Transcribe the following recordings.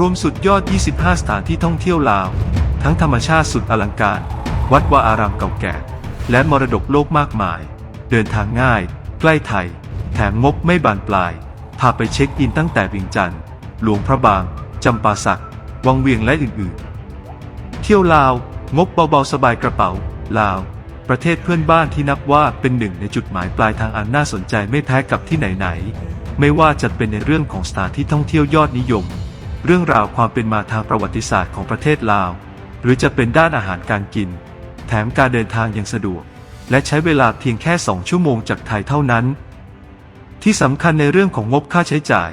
รวมสุดยอด 25 สถานที่ท่องเที่ยวลาว ทั้งธรรมชาติสุดอลังการ วัดวาอารามเก่าแก่ และมรดกโลกมากมาย เดินทางง่าย ใกล้ไทย แถมงบไม่บานปลาย พาไปเช็คอินตั้งแต่เวียงจันทร์ หลวงพระบาง จำปาสัก วังเวียงและอื่นๆ เที่ยวลาว งบเบาๆสบายกระเป๋า ลาว ประเทศเพื่อนบ้านที่นับว่าเป็นหนึ่งในจุดหมายปลายทางอันน่าสนใจไม่แพ้กับที่ไหนๆ ไม่ว่าจะเป็นในเรื่องของสถานที่ท่องเที่ยวยอดนิยม เรื่องราวความเป็นมาทางประวัติศาสตร์ของประเทศลาว หรือจะเป็นด้านอาหารการกิน แถมการเดินทางยังสะดวก และใช้เวลาเพียงแค่ 2 ชั่วโมงจากไทยเท่านั้น ที่สำคัญในเรื่องของงบค่าใช้จ่าย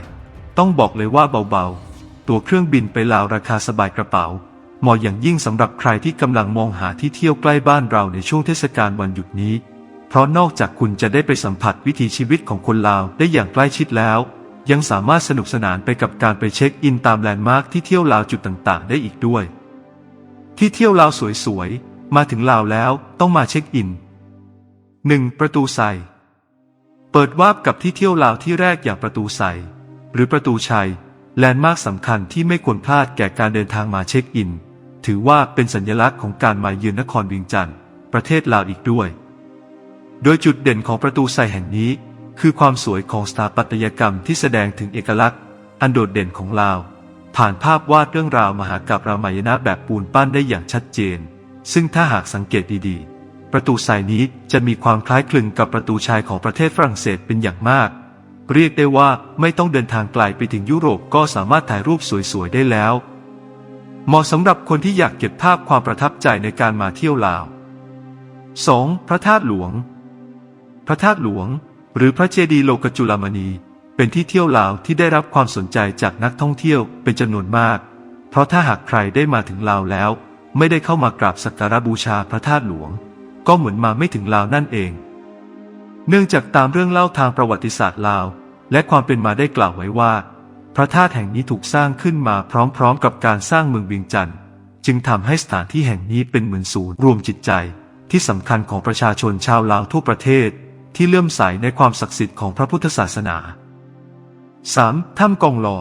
ต้องบอกเลยว่าเบาๆ ตัวเครื่องบินไปลาวราคาสบายกระเป๋า เหมาะอย่างยิ่งสำหรับใครที่กำลังมองหาที่เที่ยวใกล้บ้านเราในช่วงเทศกาลวันหยุดนี้ เพราะนอกจากคุณจะได้ไปสัมผัสวิถีชีวิตของคนลาวได้อย่างใกล้ชิดแล้ว ยังสามารถสนุกสนานไปกับการไปเช็คอินตามแลนด์มาร์คที่เที่ยวลาวจุดต่างๆ ได้อีกด้วย ที่เที่ยวลาวสวยๆ มาถึงลาวแล้วต้องมาเช็คอิน 1. ประตูไซเปิดวาบกับที่เที่ยวลาวที่แรกอย่างประตูไซหรือประตูชัย แลนด์มาร์คสำคัญที่ไม่ควรพลาดแก่การเดินทางมาเช็คอิน ถือว่าเป็นสัญลักษณ์ของการมาเยือนนครวียงจันทร์ประเทศลาวอีกด้วย โดยจุดเด่นของประตูไซแห่งนี้ คือความสวยของสถาปัตยกรรมที่แสดงถึงเอกลักษณ์ อันโดดเด่นของลาว ผ่านภาพวาดเรื่องราวมหากาบรามายณะแบบปูนปั้นได้อย่างชัดเจน ซึ่งถ้าหากสังเกตดีๆ ประตูไซนี้จะมีความคล้ายคลึงกับประตูชายของประเทศฝรั่งเศสเป็นอย่างมาก เรียกได้ว่าไม่ต้องเดินทางไกลไปถึงยุโรปก็สามารถถ่ายรูปสวยๆได้แล้ว เหมาะสำหรับคนที่อยากเก็บภาพความประทับใจในการมาเที่ยวลาว 2. พระธาตุหลวง พระธาตุหลวง หรือพระเจดีย์โลกจุลามณี เป็นที่เที่ยวลาวที่ได้รับความสนใจจากนักท่องเที่ยวเป็นจำนวนมาก เพราะถ้าหากใครได้มาถึงลาวแล้ว ไม่ได้เข้ามากราบสักการะบูชาพระธาตุหลวง ก็เหมือนมาไม่ถึงลาวนั่นเอง เนื่องจากตามเรื่องเล่าทางประวัติศาสตร์ลาว และความเป็นมาได้กล่าวไว้ว่า พระธาตุแห่งนี้ถูกสร้างขึ้นมาพร้อมๆ กับการสร้างเมืองเวียงจันทร์จึงทำให้สถานที่แห่งนี้เป็นเหมือนศูนย์รวมจิตใจที่สำคัญของประชาชนชาวลาวทั่วประเทศ ที่เลื่อมใสในความศักดิ์สิทธิ์ของพระพุทธศาสนา 3. ถ้ำกองลอ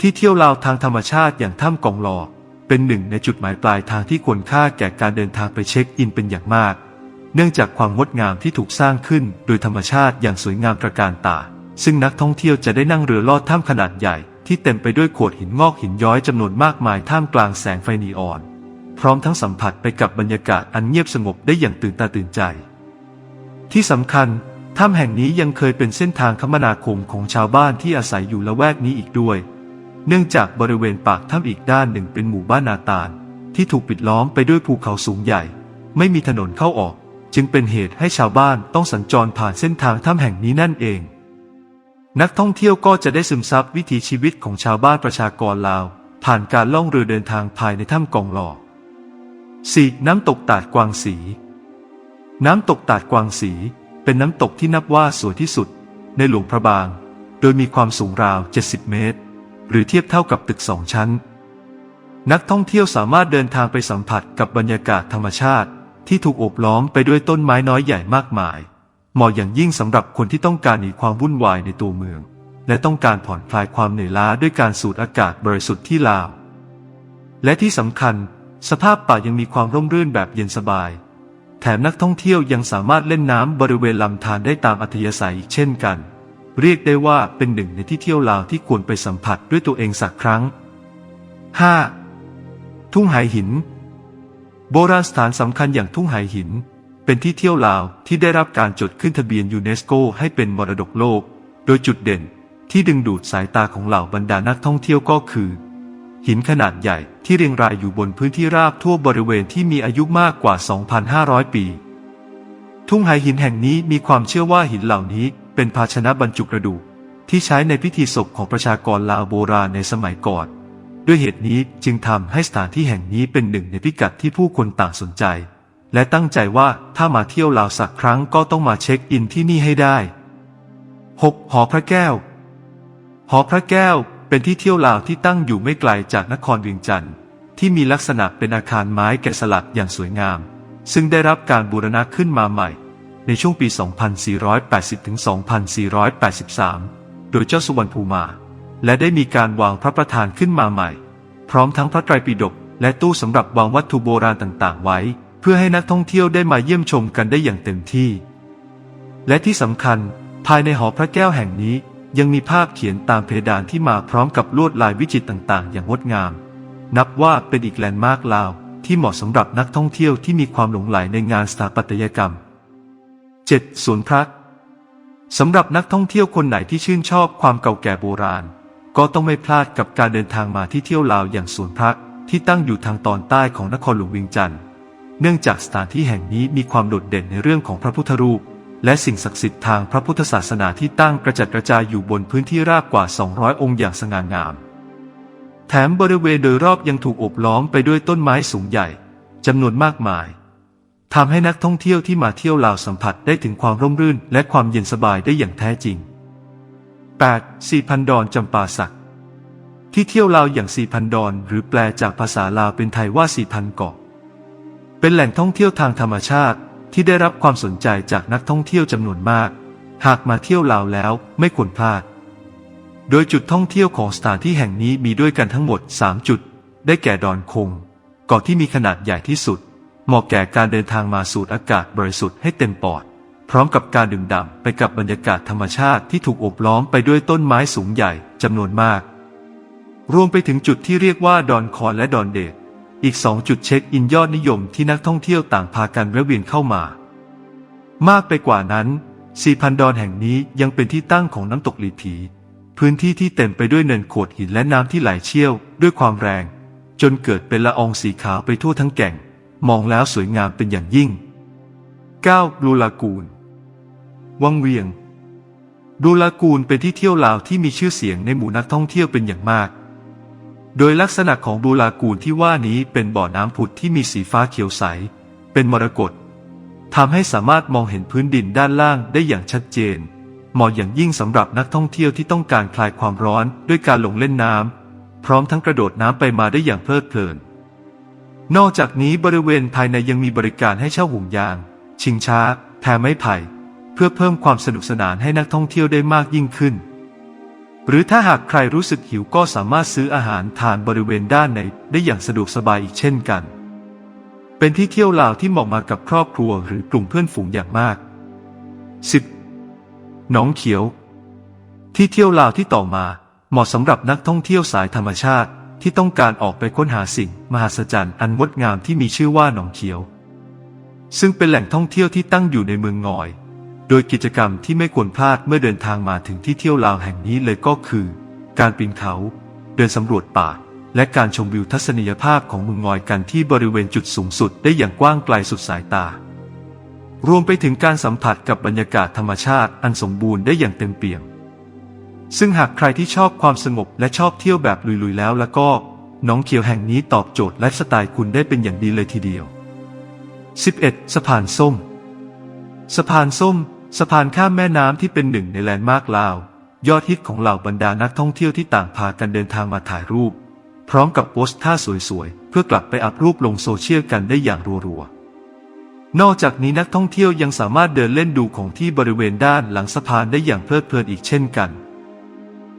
ที่เที่ยวลาวทางธรรมชาติอย่างถ้ำกองลอ เป็นหนึ่งในจุดหมายปลายทางที่ควรค่าแก่การเดินทางไปเช็คอินเป็นอย่างมาก เนื่องจากความงดงามที่ถูกสร้างขึ้นโดยธรรมชาติอย่างสวยงามตระการตา ซึ่งนักท่องเที่ยวจะได้นั่งเรือลอดถ้ำขนาดใหญ่ที่เต็มไปด้วยโขดหินงอกหินย้อยจำนวนมากมายท่ามกลางแสงไฟนีออน พร้อมทั้งสัมผัสไปกับบรรยากาศอันเงียบสงบได้อย่างตื่นตาตื่นใจ ที่สำคัญถ้ำแห่งนี้ยังเคยเป็นเส้นทางคมนาคมของชาวบ้านที่อาศัยอยู่ละแวกนี้อีกด้วย เนื่องจากบริเวณปากถ้ำอีกด้านหนึ่งเป็นหมู่บ้านนาตาล ที่ถูกปิดล้อมไปด้วยภูเขาสูงใหญ่ ไม่มีถนนเข้าออก จึงเป็นเหตุให้ชาวบ้านต้องสัญจรผ่านเส้นทางถ้ำแห่งนี้นั่นเอง นักท่องเที่ยวก็จะได้ซึมซับวิถีชีวิตของชาวบ้านประชากรลาว ผ่านการล่องเรือเดินทางภายในถ้ำกองหล่อ 4. น้ำตกตาดกวางสี น้ำตกตาดกวางสี เป็นน้ำตกที่นับว่าสวยที่สุด ในหลวงพระบาง โดยมีความสูงราว 70 เมตร หรือเทียบเท่ากับตึกสองชั้น นักท่องเที่ยวสามารถเดินทางไปสัมผัสกับบรรยากาศธรรมชาติ ที่ถูกโอบล้อมไปด้วยต้นไม้น้อยใหญ่มากมาย เหมาะอย่างยิ่งสำหรับคนที่ต้องการหนีความวุ่นวายในตัวเมือง และต้องการผ่อนคลายความเหนื่อยล้าด้วยการสูดอากาศบริสุทธิ์ที่ลาว และที่สำคัญ สภาพป่ายังมีความร่มรื่นแบบเย็นสบาย แถมนักท่องเที่ยวยังสามารถเล่นน้ำบริเวณลำธารได้ตามอัธยาศัยอีกเช่นกัน เรียกได้ว่าเป็นหนึ่งในที่เที่ยวลาวที่ควรไปสัมผัสด้วยตัวเองสักครั้ง 5. ทุ่งไหหิน โบราณสถานสำคัญอย่างทุ่งไหหิน เป็นที่เที่ยวลาวที่ได้รับการจดขึ้นทะเบียนยูเนสโกให้เป็นมรดกโลก โดยจุดเด่นที่ดึงดูดสายตาของเหล่าบรรดานักท่องเที่ยวก็คือ หินขนาดใหญ่ที่เรียงรายอยู่บนพื้นที่ราบทั่วบริเวณที่มีอายุมากกว่า 2,500 ปี ทุ่งไหหินแห่งนี้มีความเชื่อว่าหินเหล่านี้เป็นภาชนะบรรจุกระดูกที่ใช้ในพิธีศพของประชากรลาวโบราณในสมัยก่อน ด้วยเหตุนี้จึงทำให้สถานที่แห่งนี้เป็นหนึ่งในพิกัดที่ผู้คนต่างสนใจ และตั้งใจว่าถ้ามาเที่ยวลาวสักครั้งก็ต้องมาเช็คอินที่นี่ให้ได้ 6. หอพระแก้ว หอพระแก้ว เป็นที่เที่ยวลาวที่ตั้งอยู่ไม่ไกลจากนครเวียงจันทร์ที่มีลักษณะเป็นอาคารไม้แกะสลักอย่างสวยงาม ซึ่งได้รับการบูรณะขึ้นมาใหม่ ในช่วงปี 2480-2483 โดยเจ้าสุวรรณภูมา และได้มีการวางพระประธานขึ้นมาใหม่ พร้อมทั้งพระไตรปิฎกและตู้สำหรับวางวัตถุโบราณต่างๆ ไว้ เพื่อให้นักท่องเที่ยวได้มาเยี่ยมชมกันได้อย่างเต็มที่ และที่สำคัญ ภายในหอพระแก้วแห่งนี้ ยังมีภาพเขียนตามเพดานที่มาพร้อมกับลวดลายวิจิตรต่างๆ อย่างงดงาม นับว่าเป็นอีกแลนด์มาร์กลาวที่เหมาะสำหรับนักท่องเที่ยวที่มีความหลงใหลในงานสถาปัตยกรรม 7. สวนพระสำหรับนักท่องเที่ยวคนไหนที่ชื่นชอบความเก่าแก่โบราณ ก็ต้องไม่พลาดกับการเดินทางมาที่เที่ยวลาวอย่างสวนพระที่ตั้งอยู่ทางตอนใต้ของนครหลวงเวียงจันทร์เนื่องจากสถานที่แห่งนี้มีความโดดเด่นในเรื่องของพระพุทธรูป และสิ่งศักดิ์สิทธิ์ทางพระพุทธศาสนาที่ตั้งกระจัดกระจายอยู่บนพื้นที่ราบกว่า 200 องค์อย่างสง่างาม แถมบริเวณโดยรอบยังถูกโอบล้อมไปด้วยต้นไม้สูงใหญ่จำนวนมากมายทำให้นักท่องเที่ยวที่มาเที่ยวลาวสัมผัสได้ถึงความร่มรื่น และความเย็นสบายได้อย่างแท้จริง 8. สี่พันดอนจำปาสัก ที่เที่ยวลาวอย่างสี่พันดอน หรือแปลจากภาษาลาวเป็นไทยว่าสี่พันเกาะ เป็นแหล่งท่องเที่ยวทางธรรมชาติ ที่ได้รับความสนใจจากนักท่องเที่ยวจำนวนมาก หากมาเที่ยวลาวแล้วไม่ควรพลาด โดยจุดท่องเที่ยวของสถานที่แห่งนี้มีด้วยกันทั้งหมด 3 จุด ได้แก่ดอนคงเกาะที่มีขนาดใหญ่ที่สุด เหมาะแก่การเดินทางมาสูดอากาศบริสุทธิ์ให้เต็มปอด พร้อมกับการดื่มด่ำไปกับบรรยากาศธรรมชาติที่ถูกโอบล้อมไปด้วยต้นไม้สูงใหญ่จำนวนมาก รวมไปถึงจุดที่เรียกว่าดอนคอนและดอนเดด อีกสองจุดเช็คอินยอดนิยมที่นักท่องเที่ยวต่างพากันแวะเวียนเข้ามา มากไปกว่านั้นสีพันดอนแห่งนี้ยังเป็นที่ตั้งของน้ำตกหลีผี พื้นที่ที่เต็มไปด้วยเนินโขดหินและน้ำที่ไหลเชี่ยวด้วยความแรง จนเกิดเป็นละอองสีขาวไปทั่วทั้งแก่ง มองแล้วสวยงามเป็นอย่างยิ่ง 9. ลูลากูน วังเวียง ดูลากูนเป็นที่เที่ยวลาวที่มีชื่อเสียงในหมู่นักท่องเที่ยวเป็นอย่างมาก โดยลักษณะของบูลากูนที่ว่านี้เป็นบ่อน้ำผุดที่มีสีฟ้าเขียวใส เป็นมรกตทำให้สามารถมองเห็นพื้นดินด้านล่างได้อย่างชัดเจน เหมาะอย่างยิ่งสำหรับนักท่องเที่ยวที่ต้องการคลายความร้อนด้วยการลงเล่นน้ำพร้อมทั้งกระโดดน้ำไปมาได้อย่างเพลิดเพลิน นอกจากนี้บริเวณภายในยังมีบริการให้เช่าห่วงยาง ชิงช้าแพไม้ไผ่ เพื่อเพิ่มความสนุกสนานให้นักท่องเที่ยวได้มากยิ่งขึ้น หรือถ้าหากใครรู้สึกหิวก็สามารถซื้ออาหารทานบริเวณด้านในได้อย่างสะดวกสบายอีกเช่นกัน เป็นที่เที่ยวลาวที่เหมาะมากับครอบครัวหรือกลุ่มเพื่อนฝูงอย่างมาก 10. หนองเขียว ที่เที่ยวลาวที่ต่อมา เหมาะสำหรับนักท่องเที่ยวสายธรรมชาติที่ต้องการออกไปค้นหาสิ่ง มหัศจรรย์อันงดงามที่มีชื่อว่าหนองเขียว ซึ่งเป็นแหล่งท่องเที่ยวที่ตั้งอยู่ในเมืองงอย โดยกิจกรรมที่ไม่ควรพลาดเมื่อเดินทางมาถึงที่เที่ยวลาวแห่งนี้เลยก็คือ การปีนเขา เดินสำรวจป่า และการชมวิวทัศนียภาพของเมืองงอยกันที่บริเวณจุดสูงสุดได้อย่างกว้างไกลสุดสายตา รวมไปถึงการสัมผัสกับบรรยากาศธรรมชาติอันสมบูรณ์ได้อย่างเต็มเปี่ยม ซึ่งหากใครที่ชอบความสงบและชอบเที่ยวแบบลุยๆแล้วแล้วก็ น้องเขียวแห่งนี้ตอบโจทย์ไลฟ์สไตล์คุณได้เป็นอย่างดีเลยทีเดียว 11. สะพานส้ม สะพานส้ม สะพานข้ามแม่น้ำที่เป็นหนึ่งในแลนด์มาร์กลาว ยอดฮิตของเหล่าบรรดานักท่องเที่ยวที่ต่างพากันเดินทางมาถ่ายรูป พร้อมกับโพสท่าสวยๆ เพื่อกลับไปอัพรูปลงโซเชียลกันได้อย่างรัวๆ นอกจากนี้นักท่องเที่ยวยังสามารถเดินเล่นดูของที่บริเวณด้านหลังสะพานได้อย่างเพลิดเพลินอีกเช่นกัน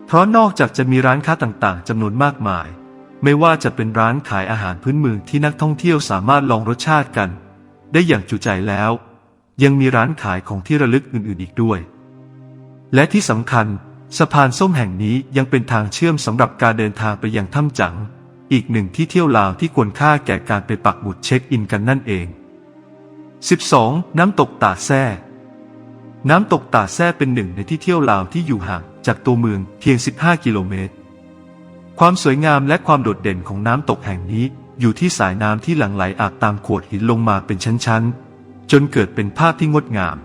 เพราะนอกจากจะมีร้านค้าต่างๆจำนวนมากมาย ไม่ว่าจะเป็นร้านขายอาหารพื้นเมืองที่นักท่องเที่ยวสามารถลองรสชาติกัน ได้อย่างจุใจแล้ว ยังมีร้านขายของที่ระลึกอื่นๆอีกด้วย และที่สำคัญ สะพานส้มแห่งนี้ยังเป็นทางเชื่อมสำหรับการเดินทางไปยังถ้ำจัง อีกหนึ่งที่เที่ยวลาวที่ควรค่าแก่การไปปักหมุดเช็คอินกันนั่นเอง 12. น้ำตกตาแซ่น้ำตกตาแซ่เป็นหนึ่งในที่เที่ยวลาวที่อยู่ห่างจากตัวเมืองเพียง 15 กิโลเมตร ความสวยงามและความโดดเด่นของน้ำตกแห่งนี้อยู่ที่สายน้ำที่หลั่งไหลอาบตามโขดหินลงมาเป็นชั้นๆ จนเกิดเป็นภาพที่งดงาม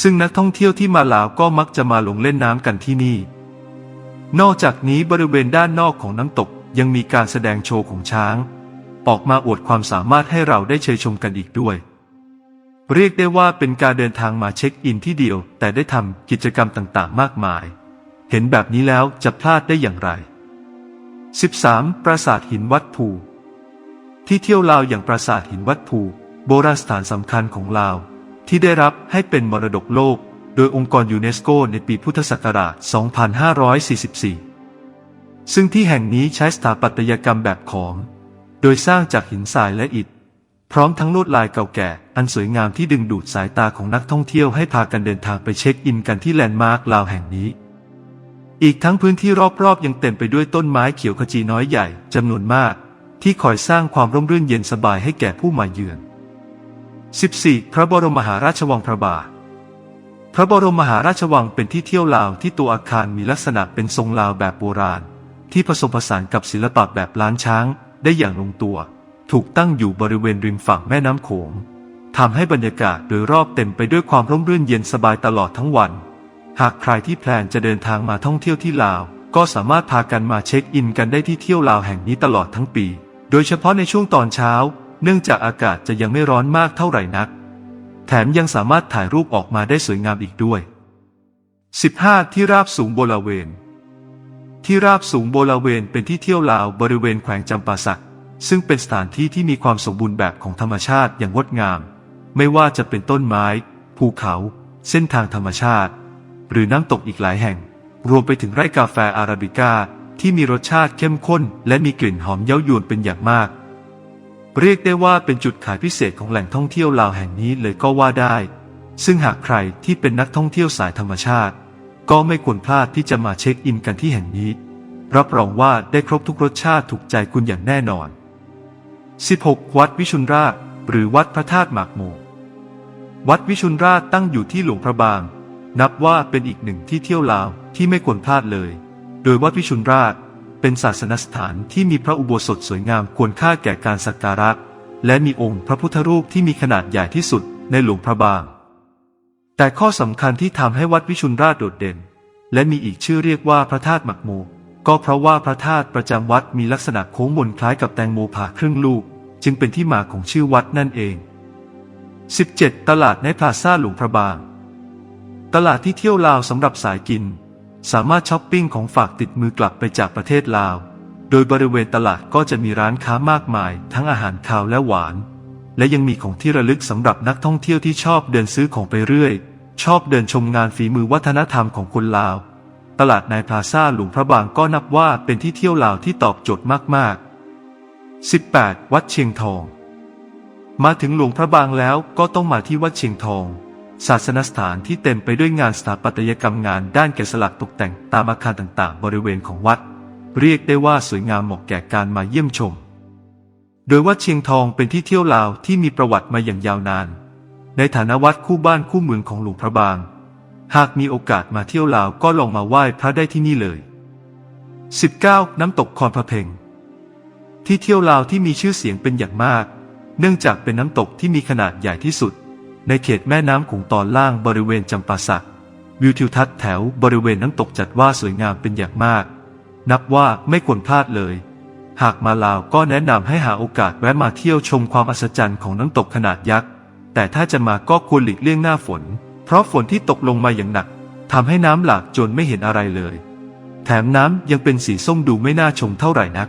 ซึ่งนักท่องเที่ยวที่มาลาวก็มักจะมาลงเล่นน้ำกันที่นี่ นอกจากนี้บริเวณด้านนอกของน้ำตกยังมีการแสดงโชว์ของช้าง ออกมาอวดความสามารถให้เราได้เชยชมกันอีกด้วย เรียกได้ว่าเป็นการเดินทางมาเช็คอินที่เดียว แต่ได้ทำกิจกรรมต่างๆ มากมาย เห็นแบบนี้แล้วจะพลาดได้อย่างไร 13. ปราสาทหินวัดภูที่เที่ยวลาวอย่างปราสาทหินวัดภู โบราณสถานสำคัญของลาว ที่ได้รับให้เป็นมรดกโลก โดยองค์กรยูเนสโกในปีพุทธศักราช 2544 ซึ่งที่แห่งนี้ใช้สถาปัตยกรรมแบบขอม โดยสร้างจากหินทรายและอิฐ พร้อมทั้งลวดลายเก่าแก่ อันสวยงามที่ดึงดูดสายตาของนักท่องเที่ยวให้พากันเดินทางไปเช็คอินกันที่แลนด์มาร์คลาวแห่งนี้อีกทั้งพื้นที่รอบๆ ยังเต็มไปด้วยต้นไม้เขียวขจีน้อยใหญ่จำนวนมาก ที่คอยสร้างความร่มรื่นเย็นสบายให้แก่ผู้มาเยือน 14. พระบรมมหาราชวังพระบาท พระบรมมหาราชวังเป็นที่เที่ยวลาวที่ตัวอาคารมีลักษณะเป็นทรงลาวแบบโบราณ ที่ผสมผสานกับศิลปะแบบล้านช้างได้อย่างลงตัว ถูกตั้งอยู่บริเวณริมฝั่งแม่น้ำโขงทำให้บรรยากาศโดยรอบเต็มไปด้วยความร่มรื่นเย็นสบายตลอดทั้งวัน หากใครที่แพลนจะเดินทางมาท่องเที่ยวที่ลาว ก็สามารถพากันมาเช็คอินกันได้ที่เที่ยวลาวแห่งนี้ตลอดทั้งปี โดยเฉพาะในช่วงตอนเช้า เนื่องจากอากาศจะยังไม่ร้อนมากเท่าไหร่นัก แถมยังสามารถถ่ายรูปออกมาได้สวยงามอีกด้วย 15. ที่ราบสูงโบลาเวน ที่ราบสูงโบลาเวนเป็นที่เที่ยวลาวบริเวณแขวงจำปาสัก ซึ่งเป็นสถานที่ที่มีความสมบูรณ์แบบของธรรมชาติอย่างงดงาม ไม่ว่าจะเป็นต้นไม้ ภูเขา เส้นทางธรรมชาติ หรือน้ำตกอีกหลายแห่ง รวมไปถึงไร่กาแฟอาราบิก้าที่มีรสชาติเข้มข้น และมีกลิ่นหอมเย้ายวนเป็นอย่างมาก เรียกได้ว่าเป็นจุดขายพิเศษของแหล่งท่องเที่ยวลาวแห่งนี้เลยก็ว่าได้ ซึ่งหากใครที่เป็นนักท่องเที่ยวสายธรรมชาติ ก็ไม่ควรพลาดที่จะมาเช็คอินกันที่แห่งนี้ รับรองว่าได้ครบทุกรสชาติถูกใจคุณอย่างแน่นอน 16. วัดวิชุนราช หรือวัดพระธาตุหมากโมวัดวิชุนราชตั้งอยู่ที่หลวงพระบาง นับว่าเป็นอีกหนึ่งที่เที่ยวลาวที่ไม่ควรพลาดเลย โดยวัดวิชุนราช เป็นศาสนสถานที่มีพระอุโบสถสวยงามควรค่าแก่การสักการะ และมีองค์พระพุทธรูปที่มีขนาดใหญ่ที่สุดในหลวงพระบาง แต่ข้อสำคัญที่ทำให้วัดวิชุนราชโดดเด่น และมีอีกชื่อเรียกว่าพระธาตุหมักโม ก็เพราะว่าพระธาตุประจำวัดมีลักษณะโค้งมนคล้ายกับแตงโมผ่าครึ่งลูก จึงเป็นที่มาของชื่อวัดนั่นเอง 17. ตลาดในพลาซ่าหลวงพระบาง ตลาดที่เที่ยวลาวสำหรับสายกิน สามารถช้อปปิ้งของฝากติดมือกลับไปจากประเทศลาว โดยบริเวณตลาดก็จะมีร้านค้ามากมาย ทั้งอาหารคาวและหวาน และยังมีของที่ระลึกสำหรับนักท่องเที่ยวที่ชอบเดินซื้อของไปเรื่อย ชอบเดินชมงานฝีมือวัฒนธรรมของคนลาว ตลาดในพลาซ่าหลวงพระบางก็นับว่าเป็นที่เที่ยวลาวที่ตอบโจทย์มากๆ 18. วัดเชียงทอง มาถึงหลวงพระบางแล้วก็ต้องมาที่วัดเชียงทอง ศาสนสถานที่เต็มไปด้วยงานสถาปัตยกรรมงานด้านแกะสลักตกแต่งตามอาคารต่างๆ บริเวณของวัด เรียกได้ว่าสวยงามเหมาะแก่การมาเยี่ยมชม โดยวัดเชียงทองเป็นที่เที่ยวลาวที่มีประวัติมาอย่างยาวนาน ในฐานะวัดคู่บ้านคู่เมืองของหลวงพระบาง หากมีโอกาสมาเที่ยวลาวก็ลองมาไหว้พระได้ที่นี่เลย 19. น้ำตกคอนพระเพ็งที่เที่ยวลาวที่มีชื่อเสียงเป็นอย่างมาก เนื่องจากเป็นน้ำตกที่มีขนาดใหญ่ที่สุด ในเขตแม่น้ำขงตอนล่างบริเวณจำปาสักวิวทิวทัศน์แถวบริเวณน้ำตกจัดว่าสวยงามเป็นอย่างมาก นับว่าไม่ควรพลาดเลย หากมาลาวก็แนะนำให้หาโอกาสแวะมาเที่ยวชมความอัศจรรย์ของน้ำตกขนาดยักษ์แต่ถ้าจะมาก็ควรหลีกเลี่ยงหน้าฝน เพราะฝนที่ตกลงมาอย่างหนักทำให้น้ำหลากจนไม่เห็นอะไรเลย แถมน้ำยังเป็นสีส้มดูไม่น่าชมเท่าไหร่นัก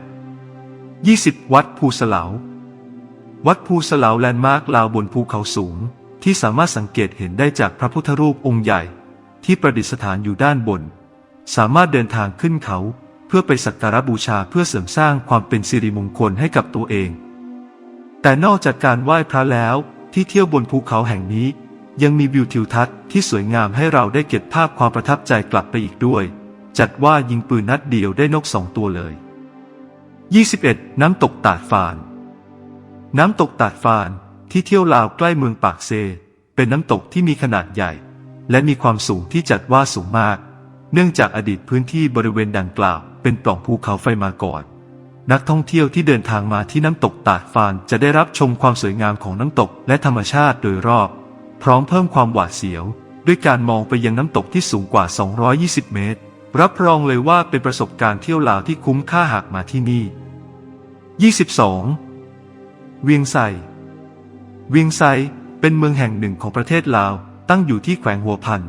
20 วัดภูสลาววัดภูสลาวแลนด์มาร์คลาวบนภูเขาสูง ที่สามารถสังเกตเห็นได้จากพระพุทธรูปองค์ใหญ่ ที่ประดิษฐานอยู่ด้านบน สามารถเดินทางขึ้นเขา เพื่อไปสักการะบูชาเพื่อเสริมสร้างความเป็นสิริมงคลให้กับตัวเอง แต่นอกจากการไหว้พระแล้วที่เที่ยวบนภูเขาแห่งนี้ ยังมีวิวทิวทัศน์ที่สวยงามให้เราได้เก็บภาพความประทับใจกลับไปอีกด้วย จัดว่ายิงปืนนัดเดียวได้นกสองตัวเลย 21. น้ำตกตาดฟาน น้ำตกตาดฟาน ที่เที่ยวลาวใกล้เมืองปากเซ เป็นน้ำตกที่มีขนาดใหญ่ และมีความสูงที่จัดว่าสูงมาก เนื่องจากอดีตพื้นที่บริเวณดังกล่าว เป็นปล่องภูเขาไฟมาก่อน นักท่องเที่ยวที่เดินทางมาที่น้ำตกตาดฟานจะได้รับชมความสวยงามของน้ำตกและธรรมชาติโดยรอบ พร้อมเพิ่มความหวาดเสียว ด้วยการมองไปยังน้ำตกที่สูงกว่า 220 เมตร รับรองเลยว่าเป็นประสบการณ์เที่ยวลาวที่คุ้มค่าหากมาที่นี่ 22. เวียงไซ เวียงไซเป็นเมืองแห่งหนึ่งของประเทศลาว ตั้งอยู่ที่แขวงหัวพัน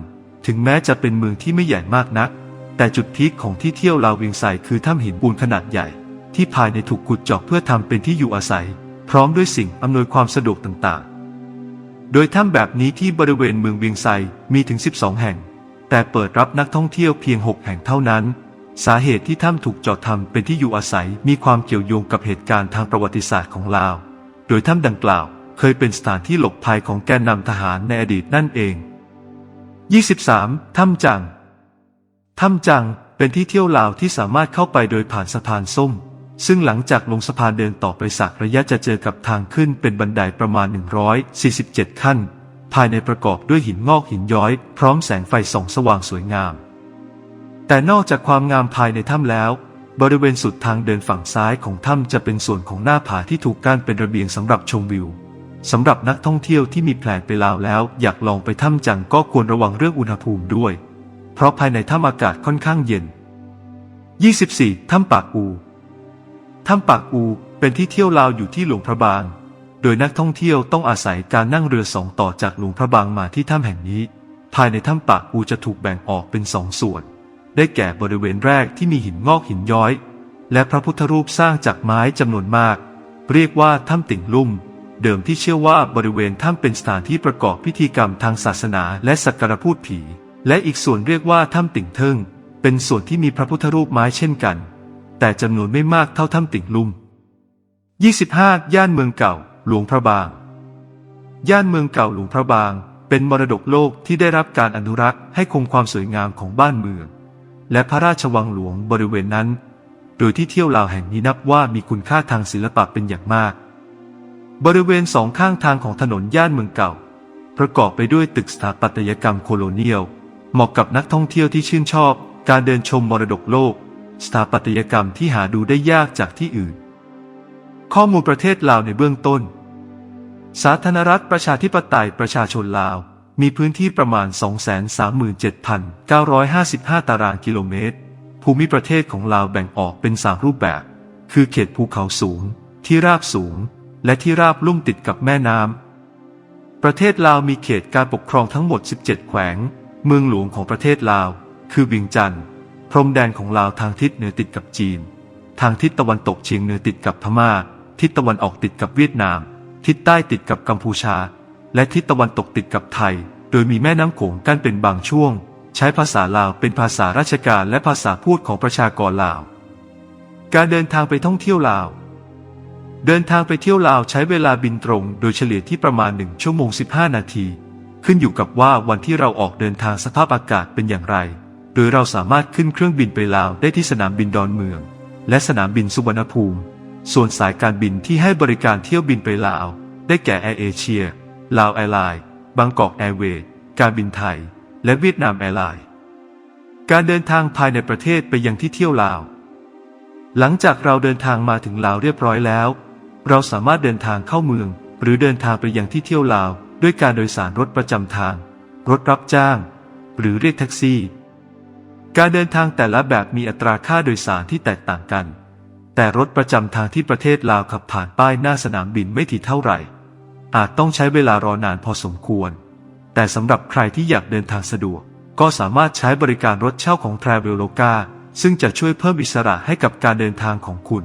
ถึงแม้จะเป็นเมืองที่ไม่ใหญ่มากนัก แต่จุดพีคของที่เที่ยวลาวเวียงไซคือถ้ำหินปูนขนาดใหญ่ ที่ภายในถูกขุดเจาะเพื่อทำเป็นที่อยู่อาศัย พร้อมด้วยสิ่งอำนวยความสะดวกต่างๆ โดยถ้ำแบบนี้ที่บริเวณเมืองเวียงไซมีถึง 12 แห่ง แต่เปิดรับนักท่องเที่ยวเพียง 6 แห่งเท่านั้น สาเหตุที่ถ้ำถูกเจาะทำเป็นที่อยู่อาศัยมีความเกี่ยวโยงกับเหตุการณ์ทางประวัติศาสตร์ของลาว โดยถ้ำดังกล่าว เคยเป็นสถานที่หลบภัยของแกนนำทหารในอดีตนั่นเอง 23. ถ้ำจัง ถ้ำจังเป็นที่เที่ยวลาวที่สามารถเข้าไปโดยผ่านสะพานส้ม ซึ่งหลังจากลงสะพานเดินต่อไปสักระยะจะเจอกับทางขึ้นเป็นบันไดประมาณ 147 ขั้น ภายในประกอบด้วยหินงอกหินย้อย พร้อมแสงไฟส่องสว่างสวยงาม แต่นอกจากความงามภายในถ้ำแล้วบริเวณสุดทางเดินฝั่งซ้ายของถ้ำจะเป็นส่วนของหน้าผาที่ถูกกั้นเป็นระเบียงสำหรับชมวิว สำหรับนักท่องเที่ยวที่มีแผนไปลาวแล้ว อยากลองไปถ้ำจังก็ควรระวังเรื่องอุณหภูมิด้วย เพราะภายในถ้ำอากาศค่อนข้างเย็น 24. ถ้ำปากอู ถ้ำปากอูเป็นที่เที่ยวลาวอยู่ที่หลวงพระบาง โดยนักท่องเที่ยวต้องอาศัยการนั่งเรือสองต่อจากหลวงพระบางมาที่ถ้ำแห่งนี้ ภายในถ้ำปากอูจะถูกแบ่งออกเป็นสองส่วน ได้แก่บริเวณแรกที่มีหินงอกหินย้อย และพระพุทธรูปสร้างจากไม้จำนวนมาก เรียกว่าถ้ำติ่งลุ่ม เดิมที่เชื่อว่าบริเวณถ้ำเป็นสถานที่ประกอบพิธีกรรมทางศาสนาและสักการพูดผี และอีกส่วนเรียกว่าถ้ำติ่งเทิงเป็นส่วนที่มีพระพุทธรูปไม้เช่นกัน แต่จำนวนไม่มากเท่าถ้ำติ่งลุ่ม 25 ย่านเมืองเก่า หลวงพระบาง ย่านเมืองเก่าหลวงพระบาง เป็นมรดกโลกที่ได้รับการอนุรักษ์ให้คงความสวยงามของบ้านเมือง และพระราชวังหลวงบริเวณนั้น โดยที่เที่ยวลาวแห่งนี้นับว่ามีคุณค่าทางศิลปะเป็นอย่างมาก บริเวณสองข้างทางของถนนย่านเมืองเก่า ประกอบไปด้วยตึกสถาปัตยกรรมโคโลเนียล เหมาะกับนักท่องเที่ยวที่ชื่นชอบ การเดินชมมรดกโลก สถาปัตยกรรมที่หาดูได้ยากจากที่อื่น ข้อมูลประเทศลาวในเบื้องต้น สาธารณรัฐประชาธิปไตยประชาชนลาว มีพื้นที่ประมาณ 237,955 ตารางกิโลเมตร ภูมิประเทศของลาวแบ่งออกเป็นสามรูปแบบ คือเขตภูเขาสูง ที่ราบสูง และที่ราบลุ่มติดกับแม่น้ำ ประเทศลาวมีเขตการปกครองทั้งหมด 17 แขวง เมืองหลวงของประเทศลาว คือวิงจันทร์พรมแดนของลาวทางทิศเหนือติดกับจีน ทางทิศตะวันตกเฉียงเหนือติดกับพม่า ทิศตะวันออกติดกับเวียดนาม ทิศใต้ติดกับกัมพูชา และทิศตะวันตกติดกับไทย โดยมีแม่น้ำโขงกั้นเป็นบางช่วง ใช้ภาษาลาวเป็นภาษาราชการและภาษาพูดของประชากรลาว การเดินทางไปท่องเที่ยวลาว เดินทางไปเที่ยวลาวใช้เวลาบินตรง โดยเฉลี่ยที่ประมาณ 1 ชั่วโมง 15 นาที ขึ้นอยู่กับว่าวันที่เราออกเดินทางสภาพอากาศเป็นอย่างไร โดยเราสามารถขึ้นเครื่องบินไปลาวได้ที่สนามบินดอนเมือง และสนามบินสุวรรณภูมิ ส่วนสายการบินที่ให้บริการเที่ยวบินไปลาว ได้แก่แอร์เอเชียลาวแอร์ไลน์บางกอกแอร์เวย์การบินไทย และเวียดนามแอร์ไลน์การเดินทางภายในประเทศไปยังที่เที่ยวลาว หลังจากเราเดินทางมาถึงลาวเรียบร้อยแล้ว เราสามารถเดินทางเข้าเมือง หรือเดินทางไปยังที่เที่ยวลาว ด้วยการโดยสารรถประจำทาง รถรับจ้าง หรือเรียกแท็กซี่ การเดินทางแต่ละแบบมีอัตราค่าโดยสารที่แตกต่างกัน แต่รถประจำทางที่ประเทศลาวขับผ่านป้ายหน้าสนามบินไม่ถี่เท่าไหร่ อาจต้องใช้เวลารอนานพอสมควร แต่สำหรับใครที่อยากเดินทางสะดวก ก็สามารถใช้บริการรถเช่าของ Traveloka ซึ่งจะช่วยเพิ่มอิสระให้กับการเดินทางของคุณ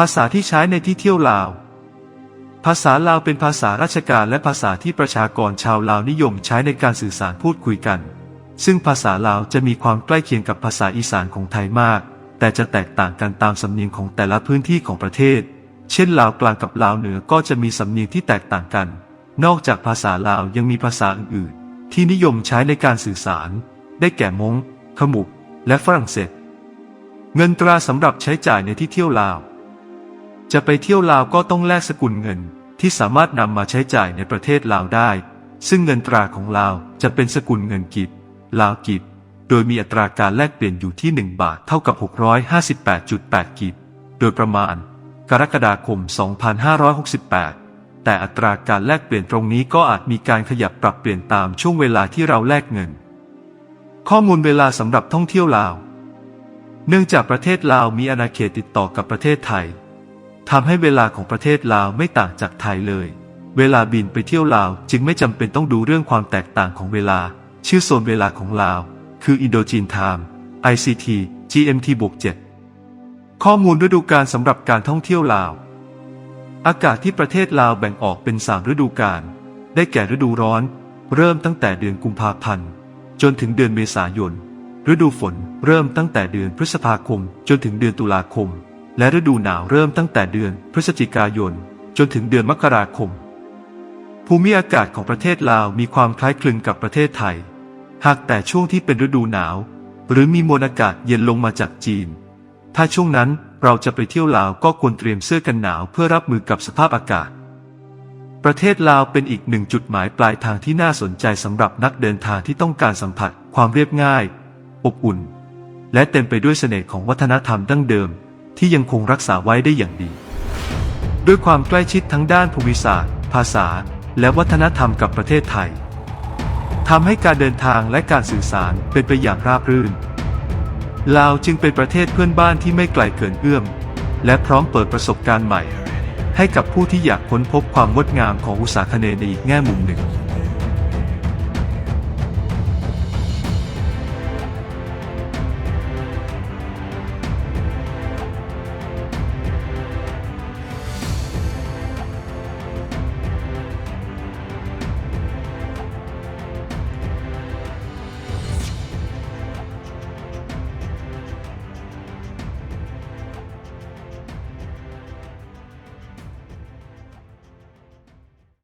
ภาษาที่ใช้ในที่เที่ยวลาว ภาษาลาวเป็นภาษาราชการและภาษาที่ประชากรชาวลาวนิยมใช้ในการสื่อสารพูดคุยกัน ซึ่งภาษาลาวจะมีความใกล้เคียงกับภาษาอีสานของไทยมาก แต่จะแตกต่างกันตามสำเนียงของแต่ละพื้นที่ของประเทศ เช่นลาวกลางกับลาวเหนือก็จะมีสำเนียงที่แตกต่างกัน นอกจากภาษาลาวยังมีภาษาอื่นๆ ที่นิยมใช้ในการสื่อสาร ได้แก่มงขมุกและฝรั่งเศส เงินตราสำหรับใช้จ่ายในที่เที่ยวลาว จะไปเที่ยวลาวก็ต้องแลกสกุลเงินที่สามารถนำมาใช้จ่ายในประเทศลาวได้ ซึ่งเงินตราของลาวจะเป็นสกุลเงินกีบลาวกีบโดยมีอัตราการแลกเปลี่ยนอยู่ที่ 1 บาทเท่ากับ 658.8กีบโดยประมาณ กรกฎาคม 2568 แต่อัตราการแลกเปลี่ยนตรงนี้ก็อาจมีการขยับปรับเปลี่ยนตามช่วงเวลาที่เราแลกเงิน ข้อมูลเวลาสำหรับท่องเที่ยวลาว เนื่องจากประเทศลาวมีอาณาเขตติดต่อกับประเทศไทย ทำให้เวลาของประเทศลาวไม่ต่างจากไทยเลย เวลาบินไปเที่ยวลาวจึงไม่จำเป็นต้องดูเรื่องความแตกต่างของเวลา ชื่อโซนเวลาของลาว คืออินโดจีนไทม์ ICT GMT บวก7ข้อมูลฤดูกาลสำหรับการท่องเที่ยวลาว อากาศที่ประเทศลาวแบ่งออกเป็นสามฤดูกาล ได้แก่ฤดูร้อน เริ่มตั้งแต่เดือนกุมภาพันธ์ จนถึงเดือนเมษายน ฤดูฝนเริ่มตั้งแต่เดือนพฤษภาคม จนถึงเดือนตุลาคม และฤดูหนาวเริ่มตั้งแต่เดือนพฤศจิกายน จนถึงเดือนมกราคม ภูมิอากาศของประเทศลาวมีความคล้ายคลึงกับประเทศไทย หากแต่ช่วงที่เป็นฤดูหนาว หรือมีมวลอากาศเย็นลงมาจากจีน ถ้าช่วงนั้นเราจะไปเที่ยวลาวก็ควรเตรียมเสื้อกันหนาวเพื่อรับมือกับสภาพอากาศ ประเทศลาวเป็นอีกหนึ่งจุดหมายปลายทางที่น่าสนใจสำหรับนักเดินทางที่ต้องการสัมผัสความเรียบง่าย อบอุ่น และเต็มไปด้วยเสน่ห์ของวัฒนธรรมดั้งเดิม ที่ยังคงรักษาไว้ได้อย่างดี ด้วยความใกล้ชิดทั้งด้านภูมิศาสตร์ ภาษา และวัฒนธรรมกับประเทศไทยทำให้การเดินทางและการสื่อสารเป็นไปอย่างราบรื่น ลาวจึงเป็นประเทศเพื่อนบ้านที่ไม่ไกลเกินเอื้อม และพร้อมเปิดประสบการณ์ใหม่ ให้กับผู้ที่อยากค้นพบความงดงามของอุตสาคเนในอีกแง่มุมหนึ่ง